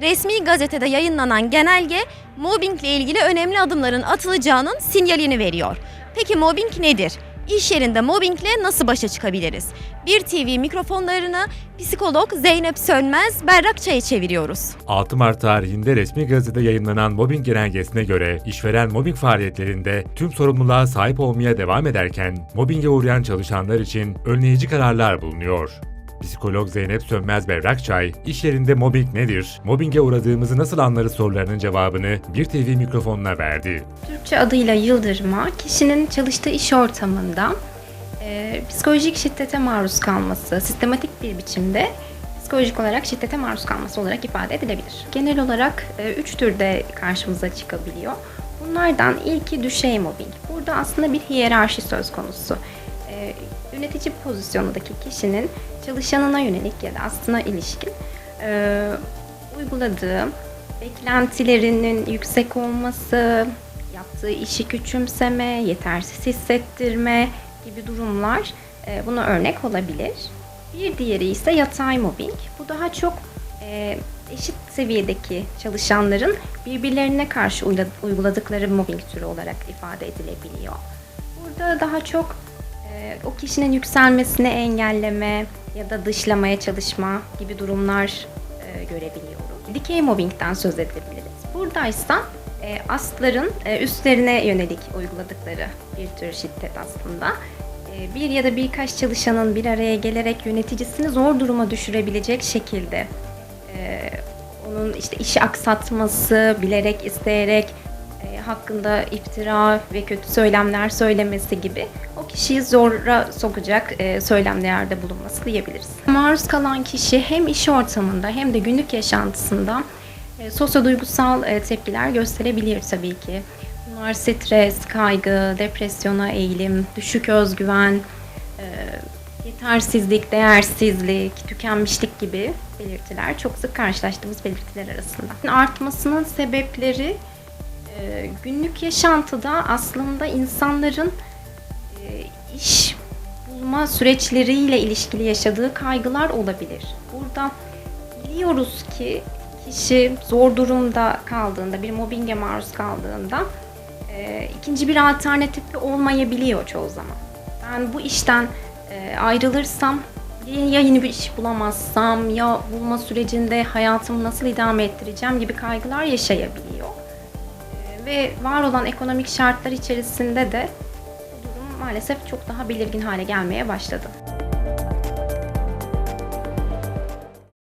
resmi gazetede yayınlanan genelge mobbingle ilgili önemli adımların atılacağının sinyalini veriyor. Peki mobbing nedir? İş yerinde mobbingle nasıl başa çıkabiliriz? Bir TV mikrofonlarını psikolog Zeynep Sönmez Berrakça'ya çeviriyoruz. 6 Mart tarihinde resmi gazetede yayınlanan mobbing genelgesine göre işveren mobbing faaliyetlerinde tüm sorumluluğa sahip olmaya devam ederken mobbinge uğrayan çalışanlar için önleyici kararlar bulunuyor. Psikolog Zeynep Sönmez Berrakçay, iş yerinde mobbing nedir, mobbinge uğradığımızı nasıl anlarız sorularının cevabını bir TV mikrofonuna verdi. Türkçe adıyla yıldırma, kişinin çalıştığı iş ortamında e, psikolojik şiddete maruz kalması, sistematik bir biçimde psikolojik olarak şiddete maruz kalması olarak ifade edilebilir. Genel olarak e, üç türde karşımıza çıkabiliyor. Bunlardan ilki düşey mobbing. Burada aslında bir hiyerarşi söz konusu. E, yönetici pozisyonundaki kişinin çalışanına yönelik ya da aslına ilişkin e, uyguladığı beklentilerinin yüksek olması, yaptığı işi küçümseme, yetersiz hissettirme gibi durumlar e, buna örnek olabilir. Bir diğeri ise yatay mobbing. Bu daha çok e, eşit seviyedeki çalışanların birbirlerine karşı uyguladıkları mobbing türü olarak ifade edilebiliyor. Burada daha çok o kişinin yükselmesini engelleme ya da dışlamaya çalışma gibi durumlar e, görebiliyoruz. Dikey mobbingden söz edebiliriz. Buradaysa e, astların e, üstlerine yönelik uyguladıkları bir tür şiddet aslında. Bir ya da birkaç çalışanın bir araya gelerek yöneticisini zor duruma düşürebilecek şekilde onun işte işi aksatması, bilerek isteyerek hakkında iftira ve kötü söylemler söylemesi gibi kişiyi zora sokacak e, söylemlerde bulunması diyebiliriz. Maruz kalan kişi hem iş ortamında hem de günlük yaşantısında e, sosyoduygusal e, tepkiler gösterebilir tabii ki. Bunlar stres, kaygı, depresyona eğilim, düşük özgüven, yetersizlik, değersizlik, tükenmişlik gibi belirtiler çok sık karşılaştığımız belirtiler arasında. Artmasının sebepleri günlük yaşantıda aslında insanların bulma süreçleriyle ilişkili yaşadığı kaygılar olabilir. Burada biliyoruz ki kişi zor durumda kaldığında, bir mobbinge maruz kaldığında e, ikinci bir alternatifi olmayabiliyor çoğu zaman. Ben bu işten e, ayrılırsam ya yeni bir iş bulamazsam ya bulma sürecinde hayatımı nasıl idame ettireceğim gibi kaygılar yaşayabiliyor. E, ve var olan ekonomik şartlar içerisinde de maalesef çok daha belirgin hale gelmeye başladı.